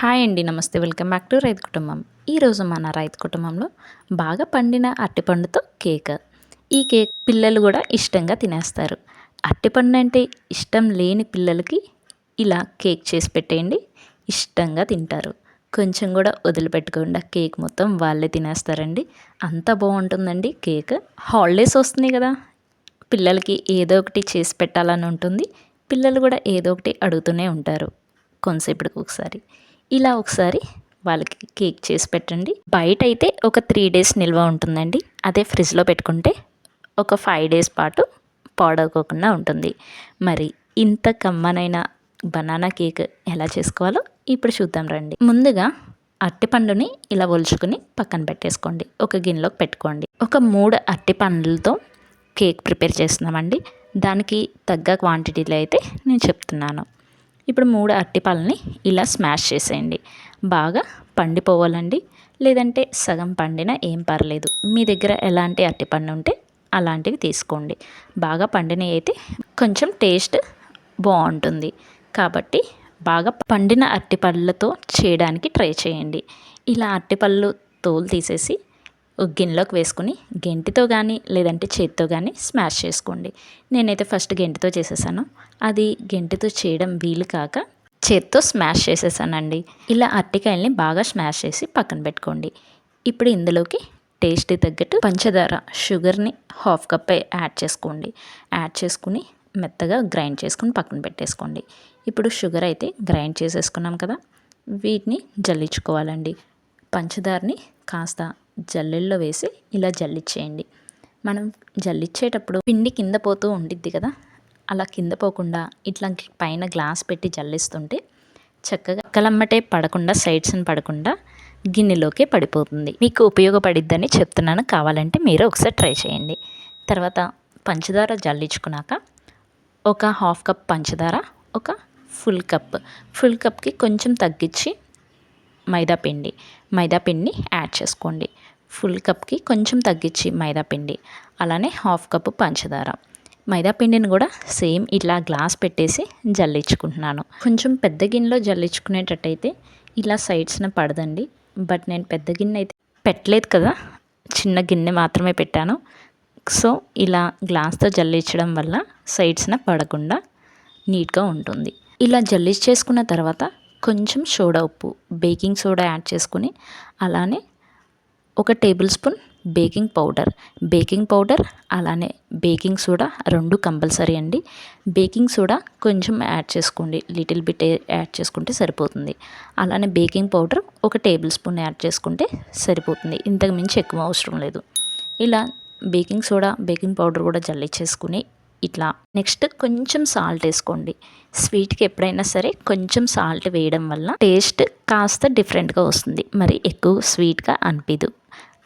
Hi అండి నమస్తే. Welcome back to రైతు కుటుంబం. ఈరోజు మన రైతు కుటుంబంలో బాగా పండిన అరటిపండుతో కేక్. ఈ కేక్ పిల్లలు కూడా ఇష్టంగా తినేస్తారు. అరటిపండు అంటే ఇష్టం లేని పిల్లలకి ఇలా కేక్ చేసి పెట్టేయండి. ఇష్టంగా తింటారు. కొంచెం కూడా వదిలిపెట్టకుండా కేక్ మొత్తం వాళ్ళే తినేస్తారండి. అంత బాగుంటుందండి కేక్. హాలిడేస్ వస్తున్నాయి కదా. పిల్లలకి ఏదో ఒకటి చేసి పెట్టాలని ఉంటుంది. పిల్లలు కూడా ఏదో ఒకటి అడుగుతూనే ఉంటారు. కొంతసేపటికి ఒకసారి. ఇలా ఒకసారి వాళ్ళకి కేక్ చేసి పెట్టండి. బయట అయితే ఒక త్రీ డేస్ నిల్వ ఉంటుందండి. అదే ఫ్రిడ్జ్లో పెట్టుకుంటే ఒక ఫైవ్ డేస్ పాటు పాడవకోకుండా ఉంటుంది. మరి ఇంత కమ్మనైన బనానా కేక్ ఎలా చేసుకోవాలో ఇప్పుడు చూద్దాం రండి. ముందుగా అరటిపండుని ఇలా ఒలుచుకుని పక్కన పెట్టేసుకోండి. ఒక గిన్నెలోకి పెట్టుకోండి. ఒక మూడు అరటిపండ్లతో కేక్ ప్రిపేర్ చేస్తున్నామండి. దానికి తగ్గ క్వాంటిటీలో అయితే నేను చెప్తున్నాను. ఇప్పుడు మూడు అరటిపళ్ళని ఇలా స్మాష్ చేసేయండి. బాగా పండిపోవాలండి. లేదంటే సగం పండినా ఏం పర్లేదు. మీ దగ్గర ఎలాంటి అరటిపండు ఉంటే అలాంటివి తీసుకోండి. బాగా పండినవి అయితే కొంచెం టేస్ట్ బాగుంటుంది. కాబట్టి బాగా పండిన అరటిపళ్ళతో చేయడానికి ట్రై చేయండి. ఇలా అరటిపళ్ళు తోలు తీసేసి గిన్నెలోకి వేసుకుని గెంటితో కానీ లేదంటే చేతితో కానీ స్మాష్ చేసుకోండి. నేనైతే ఫస్ట్ గెంటితో చేసేసాను. అది గెంటితో చేయడం వీలు కాక చేత్తో స్మాష్ చేసేసానండి. ఇలా అరటికాయల్ని బాగా స్మాష్ చేసి పక్కన పెట్టుకోండి. ఇప్పుడు ఇందులోకి టేస్ట్ తగ్గట్టు పంచదార షుగర్ని హాఫ్ కప్ యాడ్ చేసుకోండి. యాడ్ చేసుకుని మెత్తగా గ్రైండ్ చేసుకుని పక్కన పెట్టేసుకోండి. ఇప్పుడు షుగర్ అయితే గ్రైండ్ చేసేసుకున్నాం కదా వీటిని జల్లించుకోవాలండి. పంచదారని కాస్త జల్లెల్లో వేసి ఇలా జల్లిచ్చేయండి. మనం జల్లిచ్చేటప్పుడు పిండి కింద పోతూ ఉండిద్ది కదా అలా కింద పోకుండా ఇట్లా పైన గ్లాస్ పెట్టి జల్లిస్తుంటే చక్కగా కలమ్మటే పడకుండా సైడ్స్ని పడకుండా గిన్నెలోకే పడిపోతుంది. మీకు ఉపయోగపడిద్దని చెప్తున్నాను. కావాలంటే మీరు ఒకసారి ట్రై చేయండి. తర్వాత పంచదార జల్లించుకున్నాక ఒక హాఫ్ కప్ పంచదార ఒక ఫుల్ కప్. ఫుల్ కప్కి కొంచెం తగ్గించి మైదా పిండి. యాడ్ చేసుకోండి. ఫుల్ కప్కి కొంచెం తగ్గించి మైదాపిండి అలానే హాఫ్ కప్ పంచదార. మైదా పిండిని కూడా సేమ్ ఇట్లా గ్లాస్ పెట్టేసి జల్లించుకుంటున్నాను. కొంచెం పెద్ద గిన్నెలో జల్లించుకునేటట్టయితే ఇలా సైడ్స్న పడదండి. బట్ నేను పెద్ద గిన్నె అయితే పెట్టలేదు కదా. చిన్న గిన్నె మాత్రమే పెట్టాను. సో ఇలా గ్లాస్తో జల్లించడం వల్ల సైడ్స్న పడకుండా నీట్గా ఉంటుంది. ఇలా జల్లించేసుకున్న చేసుకున్న తర్వాత కొంచెం సోడా ఉప్పు బేకింగ్ సోడా యాడ్ చేసుకుని అలానే ఒక tablespoon baking powder. Baking powder అలానే బేకింగ్ సోడా రెండు కంపల్సరీ అండి. బేకింగ్ సోడా కొంచెం యాడ్ చేసుకోండి. లిటిల్ బిట్ యాడ్ చేసుకుంటే సరిపోతుంది. అలానే బేకింగ్ పౌడర్ ఒక టేబుల్ స్పూన్ యాడ్ చేసుకుంటే సరిపోతుంది. ఇంతకు మించి ఎక్కువ అవసరం లేదు. ఇలా బేకింగ్ సోడా బేకింగ్ పౌడర్ కూడా జల్లిచ్చేసుకుని ఇట్లా. నెక్స్ట్ కొంచెం సాల్ట్ వేసుకోండి. స్వీట్కి ఎప్పుడైనా సరే కొంచెం సాల్ట్ వేయడం వల్ల టేస్ట్ కాస్త డిఫరెంట్గా వస్తుంది. మరి ఎక్కువ స్వీట్గా అనిపిదు.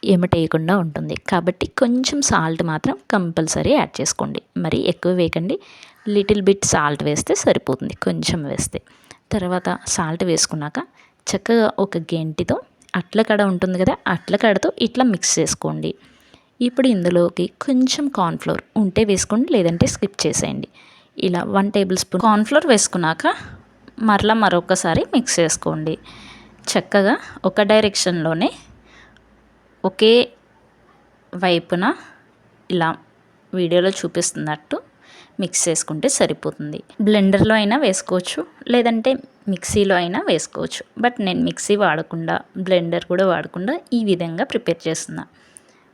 ఏమిటేయకుండా ఉంటుంది. కాబట్టి కొంచెం సాల్ట్ మాత్రం కంపల్సరీ యాడ్ చేసుకోండి. మరి ఎక్కువ వేయకండి. లిటిల్ బిట్ సాల్ట్ వేస్తే సరిపోతుంది. కొంచెం వేస్తే. తర్వాత సాల్ట్ వేసుకున్నాక చక్కగా ఒక గెంటితో అట్ల కడ ఉంటుంది కదా అట్ల కడతో ఇట్లా మిక్స్ చేసుకోండి. ఇప్పుడు ఇందులోకి కొంచెం కార్న్ఫ్లోర్ ఉంటే వేసుకోండి లేదంటే స్కిప్ చేసేయండి. ఇలా వన్ టేబుల్ స్పూన్ కార్న్ఫ్లోర్ వేసుకున్నాక మరలా మరొకసారి మిక్స్ చేసుకోండి. చక్కగా ఒక డైరెక్షన్లోనే ఒకే వైపున ఇలా వీడియోలో చూపిస్తున్నట్టు మిక్స్ చేసుకుంటే సరిపోతుంది. బ్లెండర్లో అయినా వేసుకోవచ్చు లేదంటే మిక్సీలో అయినా వేసుకోవచ్చు. బట్ నేను మిక్సీ వాడకుండా బ్లెండర్ కూడా వాడకుండా ఈ విధంగా ప్రిపేర్ చేస్తున్నాను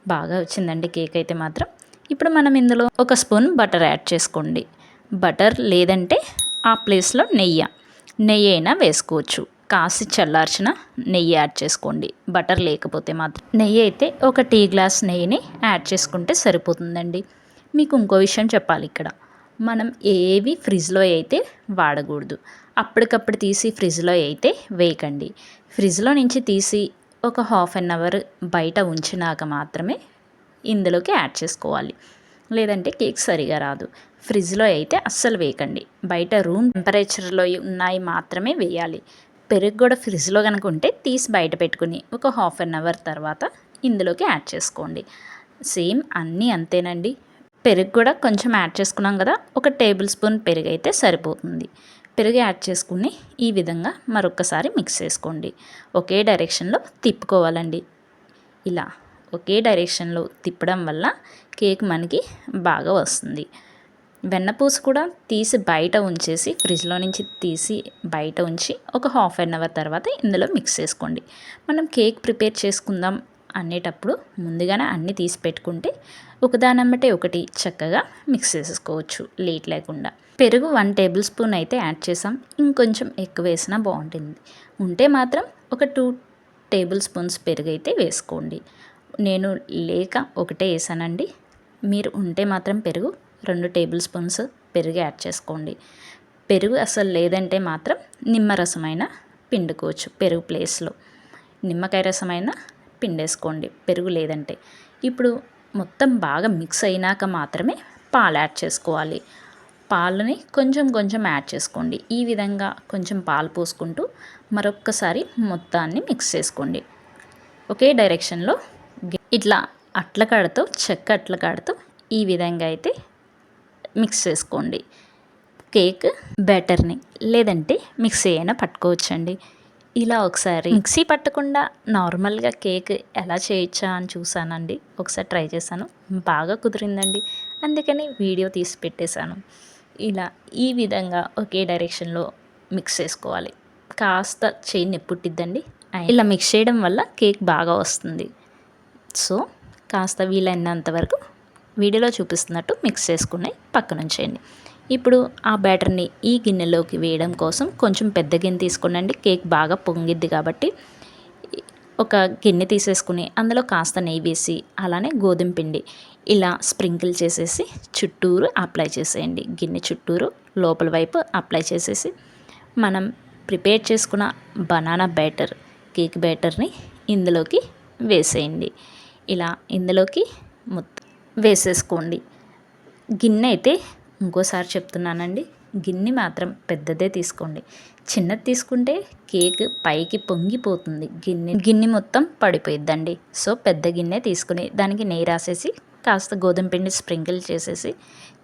బాగా వచ్చిందండి కేక్ అయితే మాత్రం. ఇప్పుడు మనం ఇందులో ఒక స్పూన్ బటర్ యాడ్ చేసుకోండి. బటర్ లేదంటే ఆ ప్లేస్లో నెయ్యి నెయ్యి అయినా వేసుకోవచ్చు. కాసి చల్లార్చిన నెయ్యి యాడ్ చేసుకోండి. బటర్ లేకపోతే మాత్రం. నెయ్యి అయితే ఒక టీ గ్లాస్ నెయ్యిని యాడ్ చేసుకుంటే సరిపోతుందండి. మీకు ఇంకో విషయం చెప్పాలి ఇక్కడ. మనం ఏవి ఫ్రిడ్జ్లో అయితే వాడకూడదు. అప్పటికప్పుడు తీసి ఫ్రిడ్జ్లో అయితే వేయకండి. ఫ్రిడ్జ్లో నుంచి తీసి ఒక హాఫ్ అన్ అవర్ బయట ఉంచినాక మాత్రమే ఇందులోకి యాడ్ చేసుకోవాలి. లేదంటే కేక్ సరిగా రాదు. ఫ్రిడ్జ్లో అయితే అస్సలు వేయకండి. బయట రూమ్ టెంపరేచర్లో ఉన్నాయి మాత్రమే వేయాలి. పెరుగు కూడా ఫ్రిడ్జ్లో కనుక ఉంటే తీసి బయట పెట్టుకుని ఒక హాఫ్ అన్ అవర్ తర్వాత ఇందులోకి యాడ్ చేసుకోండి. సేమ్ అన్నీ అంతేనండి. పెరుగు కూడా కొంచెం యాడ్ చేసుకున్నాం కదా ఒక టేబుల్ స్పూన్ పెరుగు అయితే సరిపోతుంది. పెరుగు యాడ్ చేసుకుని ఈ విధంగా మరొకసారి మిక్స్ చేసుకోండి. ఒకే డైరెక్షన్లో తిప్పుకోవాలండి. ఇలా ఒకే డైరెక్షన్లో తిప్పడం వల్ల కేక్ మనకి బాగా వస్తుంది. వెన్నపూస కూడా తీసి బయట ఉంచేసి ఫ్రిడ్జ్లో నుంచి తీసి బయట ఉంచి ఒక హాఫ్ అన్ అవర్ తర్వాత ఇందులో మిక్స్ చేసుకోండి. మనం కేక్ ప్రిపేర్ చేసుకుందాం అనేటప్పుడు ముందుగానే అన్నీ తీసి పెట్టుకుంటే ఒకదానమ్మటే ఒకటి చక్కగా మిక్స్ చేసుకోవచ్చు లేట్ లేకుండా. పెరుగు వన్ టేబుల్ స్పూన్ అయితే యాడ్ చేసాం. ఇంకొంచెం ఎక్కువ వేసినా బాగుంటుంది. ఉంటే మాత్రం ఒక టూ టేబుల్ స్పూన్స్ పెరుగు అయితే వేసుకోండి. నేను లేక ఒకటే వేసానండి. మీరు ఉంటే మాత్రం పెరుగు రెండు టేబుల్ స్పూన్స్ పెరుగు యాడ్ చేసుకోండి. పెరుగు అసలు లేదంటే మాత్రం నిమ్మరసమైన పిండుకోవచ్చు పెరుగు ప్లేస్లో నిమ్మకాయ రసమైన పిండేసుకోండి పెరుగు లేదంటే. ఇప్పుడు మొత్తం బాగా మిక్స్ అయినాక మాత్రమే పాలు యాడ్ చేసుకోవాలి. పాలని కొంచెం కొంచెం యాడ్ చేసుకోండి. ఈ విధంగా కొంచెం పాలు పోసుకుంటూ మరొక్కసారి మొత్తాన్ని మిక్స్ చేసుకోండి. ఒకే డైరెక్షన్లో ఇట్లా అట్ల కాడతో చెక్క అట్ల కాడతో ఈ విధంగా అయితే మిక్స్ చేసుకోండి. కేక్ బ్యాటర్ని లేదంటే మిక్సీ అయినా పట్టుకోవచ్చండి. ఇలా ఒకసారి మిక్సీ పట్టకుండా నార్మల్గా కేక్ ఎలా చేయొచ్చా అని చూసానండి. ఒకసారి ట్రై చేశాను. బాగా కుదిరిందండి. అందుకని వీడియో తీసి పెట్టేశాను. ఇలా ఈ విధంగా ఒకే డైరెక్షన్లో మిక్స్ చేసుకోవాలి. కాస్త చేయి నెప్పుట్టిద్దండి. ఇలా మిక్స్ చేయడం వల్ల కేక్ బాగా వస్తుంది. సో కాస్త వీలైనంత వరకు వీడియోలో చూపిస్తున్నట్టు మిక్స్ చేసుకుని పక్కన ఉంచేయండి ఇప్పుడు ఆ బ్యాటర్ని ఈ గిన్నెలోకి వేయడం కోసం కొంచెం పెద్ద గిన్నె తీసుకోండి కేక్ బాగా పొంగిద్ది కాబట్టి ఒక గిన్నె తీసేసుకుని అందులో కాస్త నెయ్యి వేసి అలానే గోధుమ పిండి ఇలా స్ప్రింకిల్ చేసేసి చుట్టూరు అప్లై చేసేయండి. గిన్నె చుట్టూరు లోపల వైపు అప్లై చేసేసి మనం ప్రిపేర్ చేసుకున్న బనానా బ్యాటర్ కేక్ బ్యాటర్ని ఇందులోకి వేసేయండి. ఇలా ఇందులోకి మొత్తం వేసేసుకోండి. గిన్నె అయితే ఇంకోసారి చెప్తున్నానండి గిన్నె మాత్రం పెద్దదే తీసుకోండి. చిన్నది తీసుకుంటే కేక్ పైకి పొంగిపోతుంది. గిన్నె గిన్నె మొత్తం పడిపోయిద్దండి. సో పెద్ద గిన్నె తీసుకుని దానికి నెయ్యి రాసేసి కాస్త గోధుమ పిండి స్ప్రింకిల్ చేసేసి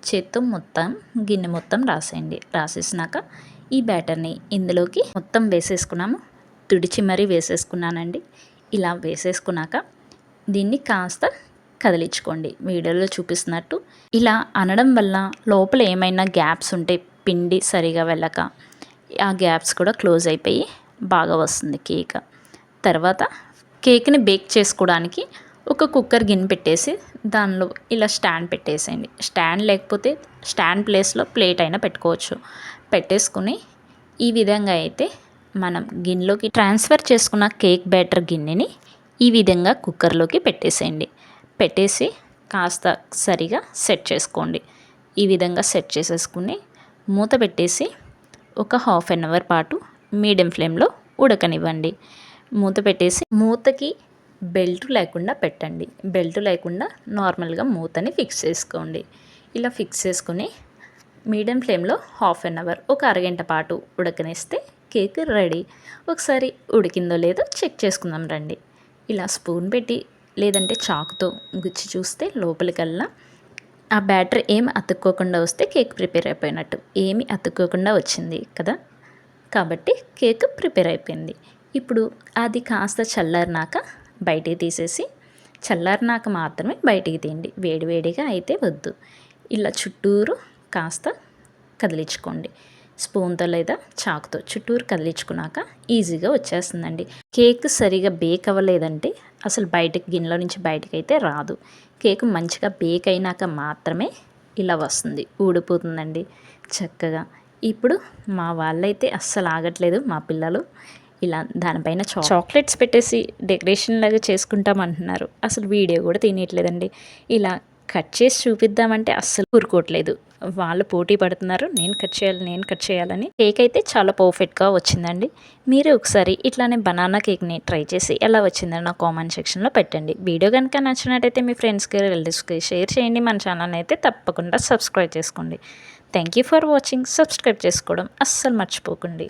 చేత్తో మొత్తం గిన్నె మొత్తం రాసేయండి. రాసేసినాక ఈ బ్యాటర్ని ఇందులోకి మొత్తం వేసేసుకున్నాము. తుడిచి మరీ వేసేసుకున్నానండి. ఇలా వేసేసుకున్నాక దీన్ని కాస్త కదిలించుకోండి. వీడియోలో చూపిస్తున్నట్టు ఇలా అనడం వల్ల లోపల ఏమైనా గ్యాప్స్ ఉంటే పిండి సరిగా వెళ్ళక ఆ గ్యాప్స్ కూడా క్లోజ్ అయిపోయి బాగా వస్తుంది కేక్. తర్వాత కేక్ని బేక్ చేసుకోవడానికి ఒక కుక్కర్ గిన్నె పెట్టేసి దానిలో ఇలా స్టాండ్ పెట్టేసేయండి. స్టాండ్ లేకపోతే స్టాండ్ ప్లేస్లో ప్లేట్ అయినా పెట్టుకోవచ్చు. పెట్టేసుకుని ఈ విధంగా అయితే మనం గిన్నెలోకి ట్రాన్స్ఫర్ చేసుకున్న కేక్ బ్యాటర్ గిన్నెని ఈ విధంగా కుక్కర్లోకి పెట్టేసేయండి. పెట్టేసి కాస్త సరిగా సెట్ చేసుకోండి. ఈ విధంగా సెట్ చేసేసుకుని మూత పెట్టేసి ఒక హాఫ్ అన్ అవర్ పాటు మీడియం ఫ్లేమ్లో ఉడకనివ్వండి. మూత పెట్టేసి మూతకి బెల్ట్ లేకుండా పెట్టండి. బెల్ట్ లేకుండా నార్మల్గా మూతని ఫిక్స్ చేసుకోండి. ఇలా ఫిక్స్ చేసుకుని మీడియం ఫ్లేమ్లో హాఫ్ అన్ అవర్ ఒక అరగంట పాటు ఉడకనిస్తే కేక్ రెడీ. ఒకసారి ఉడికిందో లేదో చెక్ చేసుకుందాం రండి. ఇలా స్పూన్ పెట్టి లేదంటే చాకుతో గుచ్చి చూస్తే లోపలికల్లా ఆ బ్యాటర్ ఏమి అతుక్కోకుండా వస్తే కేక్ ప్రిపేర్ అయిపోయినట్టు. ఏమి అతుక్కోకుండా వచ్చింది కదా? కాబట్టి కేక్ ప్రిపేర్ అయిపోయింది. ఇప్పుడు అది కాస్త చల్లారినాక బయటికి తీసేసి చల్లారినాక మాత్రమే బయటికి తీయండి. వేడివేడిగా అయితే వద్దు. ఇలా చుట్టూరు కాస్త కదిలించుకోండి. స్పూన్తో లేదా చాకుతో చుట్టూరు కదిలించుకున్నాక ఈజీగా వచ్చేస్తుందండి. కేక్ సరిగా బేక్ అవ్వలేదంటే అసలు బయటకు గిన్నెలో నుంచి బయటకు అయితే రాదు. కేక్ మంచిగా బేక్ అయినాక మాత్రమే ఇలా వస్తుంది ఊడిపోతుందండి చక్కగా. ఇప్పుడు మా వాళ్ళైతే అస్సలు ఆగట్లేదు మా పిల్లలు ఇలా దానిపైన చాక్లెట్స్ పెట్టేసి డెకరేషన్ లాగా చేసుకుంటామంటున్నారు. అసలు వీడియో కూడా తినేయట్లేదండి. ఇలా కట్ చేసి చూపిద్దామంటే అస్సలు ఊరుకోవట్లేదు. వాళ్ళు పోటీ పడుతున్నారు. నేను కట్ చేయాలి నేను కట్ చేయాలని. కేక్ అయితే చాలా పర్ఫెక్ట్గా వచ్చిందండి. మీరు ఒకసారి ఇట్లానే బనానా కేక్ని ట్రై చేసి ఎలా వచ్చిందని నా కామెంట్ సెక్షన్లో పెట్టండి. వీడియో కనుక నచ్చినట్టయితే మీ ఫ్రెండ్స్కి రిలేటివ్స్కి షేర్ చేయండి. మన ఛానల్ అయితే తప్పకుండా సబ్స్క్రైబ్ చేసుకోండి. Thank you for watching. Subscribe చేసుకోవడం అస్సలు మర్చిపోకండి.